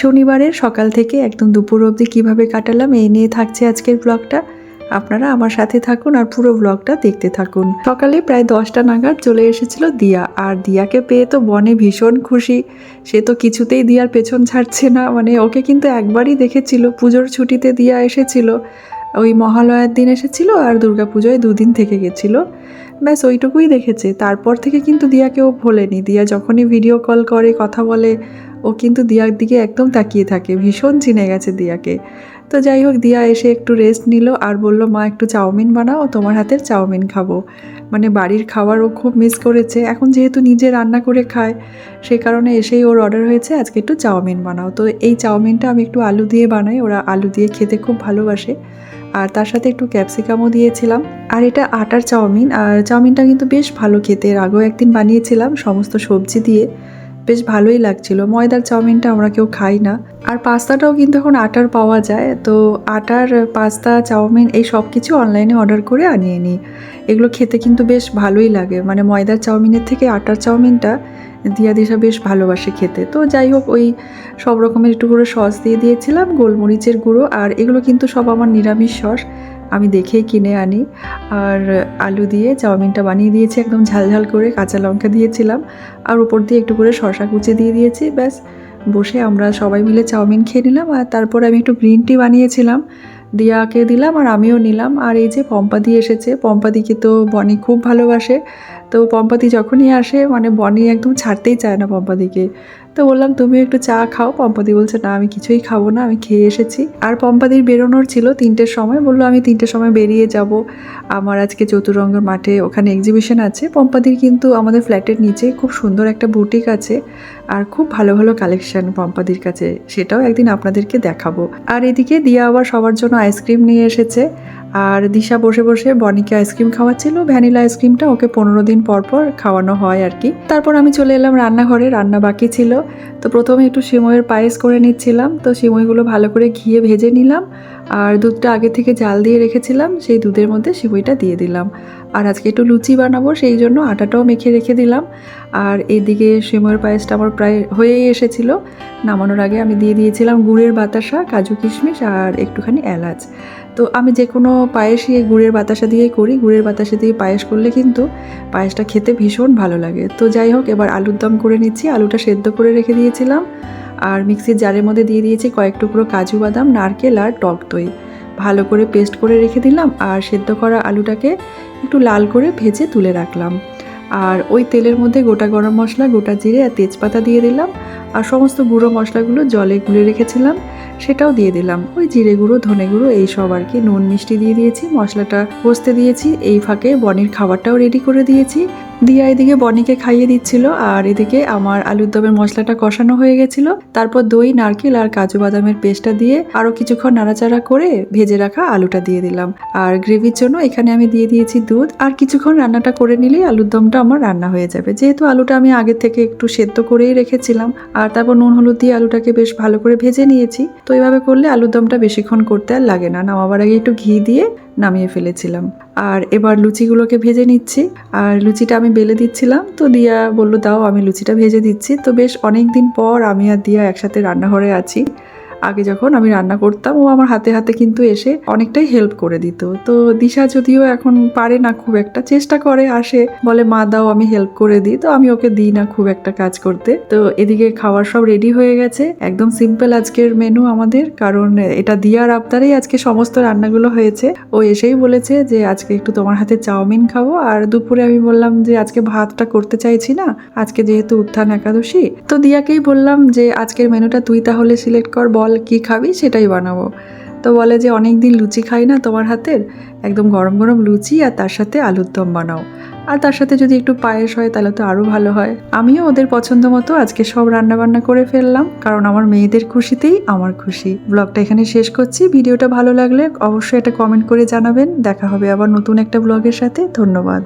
শনিবারের সকাল থেকে একদম দুপুর অবধি কীভাবে কাটালাম, এই নিয়ে থাকছে আজকের ব্লগটা আপনারা আমার সাথে থাকুন আর পুরো ব্লগটা দেখতে থাকুন। সকালে প্রায় দশটা নাগাদ চলে এসেছিল দিয়া, আর দিয়াকে পেয়ে তো বনে ভীষণ খুশি। সে তো কিছুতেই দিয়ার পেছন ছাড়ছে না মানে ওকে কিন্তু একবারই দেখেছিল, পুজোর ছুটিতে দিয়া এসেছিল। ওই মহালয়ার দিন এসেছিল আর দুর্গাপুজোয় দুদিন থেকে গেছিল। ব্যাস, ওইটুকুই দেখেছে। তারপর থেকে কিন্তু দিয়াকে ও ভোলেনি। দিয়া যখনই ভিডিও কল করে, কথা বলে ও কিন্তু দিয়ার দিকে একদম তাকিয়ে থাকে, ভীষণ চিনে গেছে দিয়াকে। তো যাই হোক, দিয়া এসে একটু রেস্ট নিল আর বলল, মা, একটু চাউমিন বানাও, তোমার হাতের চাউমিন খাব। মানে বাড়ির খাবার ও খুব মিস করেছে। এখন যেহেতু নিজে রান্না করে খায় সেই কারণে এসেই ওর অর্ডার হয়েছে, আজকে একটু চাউমিন বানাও। তো এই চাউমিনটা আমি একটু আলু দিয়ে বানাই, ওরা আলু দিয়ে খেতে খুব ভালোবাসে। আর তার সাথে একটু ক্যাপসিকামও দিয়েছিলাম। আর এটা আটার চাউমিন, আর চাউমিনটা কিন্তু বেশ ভালো খেতে। এর আগেও একদিন বানিয়েছিলাম সমস্ত সবজি দিয়ে। বেশ ভালোই লাগছিল। ময়দার চাউমিনটা আমরা কেউ খাই না। আর পাস্তাটাও কিন্তু এখন আটার পাওয়া যায়। তো আটার, পাস্তা, চাউমিন এই সব কিছু অনলাইনে অর্ডার করে আনিয়ে নিই। এগুলো খেতে কিন্তু বেশ ভালোই লাগে। মানে ময়দার চাউমিনের থেকে আটার চাউমিনটা দিয়া দিশা বেশ ভালোবাসে খেতে। তো যাই হোক, ওই সব রকমের একটু করে সস দিয়ে দিয়েছিলাম, গোলমরিচের গুঁড়ো, আর এগুলো কিন্তু সব আমার নিরামিষ সস আমি দেখেই কিনে আনি। আর আলু দিয়ে চাউমিনটা বানিয়ে দিয়েছি, একদম ঝালঝাল করে কাঁচা লঙ্কা দিয়েছিলাম। আর উপর দিয়ে একটু করে শশা কুচি দিয়ে দিয়েছি, ব্যাস। বসে আমরা সবাই মিলে চাউমিন খেয়ে নিলাম, আর তারপর আমি একটু গ্রিন টি বানিয়েছিলাম। দিয়াকে দিলাম আর আমিও নিলাম। আর এই যে পম্পাদি এসেছে পম্পাদিকে তো বনি খুব ভালোবাসে। তো পম্পাদি যখনই আসে মানে বনি একদম ছাড়তেই চায় না পম্পাদিকে। তো বললাম, তুমি একটু চা খাও। পম্পাদি বলছে, না, আমি কিছুই খাব না, আমি খেয়ে এসেছি। আর পম্পাদির বেরোনোর ছিল তিনটের সময়, বলল, আমি তিনটের সময় বেরিয়ে যাব। আমার আজকে চতুরঙ্গের মাঠে ওখানে এক্সিবিশন আছে। পম্পাদির কিন্তু আমাদের ফ্ল্যাটের নিচে খুব সুন্দর একটা বুটিক আছে। আর খুব ভালো ভালো কালেকশন পম্পাদির কাছে। সেটাও একদিন আপনাদেরকে দেখাবো। আর এদিকে দিয়া আবার সবার জন্য আইসক্রিম নিয়ে এসেছে। আর দিশা বসে বসে বনিকে আইসক্রিম খাওয়াচ্ছিল। ভ্যানিলা আইসক্রিমটা ওকে পনেরো দিন পর পর খাওয়ানো হয় আর কি। তারপর আমি চলে এলাম রান্নাঘরে, রান্না বাকি ছিল। তো প্রথমে একটু সিমইয়ের পায়েস করে নিচ্ছিলাম। তো সিমইগুলো ভালো করে ঘিয়ে ভেজে নিলাম। আর দুধটা আগে থেকে জাল দিয়ে রেখেছিলাম, সেই দুধের মধ্যে সিমইটা দিয়ে দিলাম। আর আজকে একটু লুচি বানাবো, সেই জন্য আটাটাও মেখে রেখে দিলাম। আর এইদিকে সিমইয়ের পায়েসটা আমার প্রায় হয়েই এসেছিল। নামানোর আগে আমি দিয়ে দিয়েছিলাম গুড়ের বাতাসা, কাজু কিশমিশ আর একটুখানি এলাচ। তো আমি যে কোনো পায়েসই গুড়ের বাতাসা দিয়েই করি। গুড়ের বাতাসা দিয়ে পায়েস করলে কিন্তু পায়েসটা খেতে ভীষণ ভালো লাগে। তো যাই হোক, এবার আলুর দম করে নিচ্ছি। আলুটা সেদ্ধ করে রেখে দিয়েছিলাম। আর মিক্সির জারের মধ্যে দিয়ে দিয়েছি কয়েক টুকরো কাজু বাদাম, নারকেল আর টক দই। ভালো করে পেস্ট করে রেখে দিলাম আর সেদ্ধ করা আলুটাকে একটু লাল করে ভেজে তুলে রাখলাম। আর ওই তেলের মধ্যে গোটা গরম মশলা, গোটা জিরে আর তেজপাতা দিয়ে দিলাম আর সমস্ত গুঁড়ো মশলাগুলো জলে গুলে রেখেছিলাম, সেটাও দিয়ে দিলাম। ওই জিরে গুঁড়ো, ধনে গুঁড়ো এই সব আর কি। নুন, মিষ্টি দিয়ে দিয়েছি, মশলাটা কষতে দিয়েছি, এই ফাঁকে বনির খাবারটাও রেডি করে দিয়েছি। দিয়া এদিকে বনিকে খাইয়ে দিচ্ছিল আর এদিকে আমার আলুর দমের মশলাটা কষানো হয়ে গেছিল। তারপর দই, নারকেল আর কাজু বাদামের পেস্টটা দিয়ে আরও কিছুক্ষণ নাড়াচাড়া করে ভেজে রাখা আলুটা দিয়ে দিলাম। আর গ্রেভির জন্য এখানে আমি দিয়ে দিয়েছি দুধ। আর কিছুক্ষণ রান্নাটা করে নিলেই আলুর দমটা আমার রান্না হয়ে যাবে। যেহেতু আলুটা আমি আগে থেকে একটু সেদ্ধ করেই রেখেছিলাম, আর তারপর নুন হলুদ দিয়ে আলুটাকে বেশ ভালো করে ভেজে নিয়েছি, তো এইভাবে করলে আলুর দমটা বেশিক্ষণ করতে আর লাগে না। নামাবার আগে একটু ঘি দিয়ে নামিয়ে ফেলেছিলাম। আর এবার লুচিগুলোকে ভেজে নিচ্ছি। আর লুচিটা আমি বেলে দিচ্ছিলাম, তো দিয়া বলল, দাও, আমি লুচিটা ভেজে দিচ্ছি। তো বেশ অনেক দিন পর আমি আর দিয়া একসাথে রান্নাঘরে আছি। আগে যখন আমি রান্না করতাম, ও আমার হাতে হাতে কিন্তু এসে অনেকটাই হেল্প করে দিত। তো দিশা যদিও এখন পারে না খুব একটা, চেষ্টা করে, আসে। বলে, মা, দাও, আমি হেল্প করে দিই। তো আমি ওকে দিই না খুব একটা কাজ করতে। তো এদিকে খাওয়ার সব রেডি হয়ে গেছে। একদম সিম্পল আজকের মেনু আমাদের, কারণ এটা দিয়ার আবদারেই আজকে সমস্ত রান্নাগুলো হয়েছে। ও এসেই বলেছে যে, আজকে একটু তোমার হাতে চাউমিন খাব। আর দুপুরে আমি বললাম যে, আজকে ভাতটা করতে চাইছি না। আজকে যেহেতু উত্থান একাদশী। তো দিয়াকেই বললাম যে, আজকের মেনুটা তুই তাহলে সিলেক্ট কর, বল কি খাবি সেটাই বানাবো। তো বলে যে অনেক দিন লুচি খাই না তোমার হাতের, একদম গরম গরম লুচি আর তার সাথে আলুর দম বানাও। আর তার সাথে যদি একটু পায়েস হয় তাহলে তো আরও ভালো হয়। আমিও ওদের পছন্দ মতো আজকে সব রান্না বান্না করে ফেললাম, কারণ আমার মেয়েদের খুশিতেই আমার খুশি। ব্লগটা এখানে শেষ করছি। ভিডিওটা ভালো লাগলে অবশ্যই একটা কমেন্ট করে জানাবেন। দেখা হবে আবার নতুন একটা ব্লগের সাথে। ধন্যবাদ।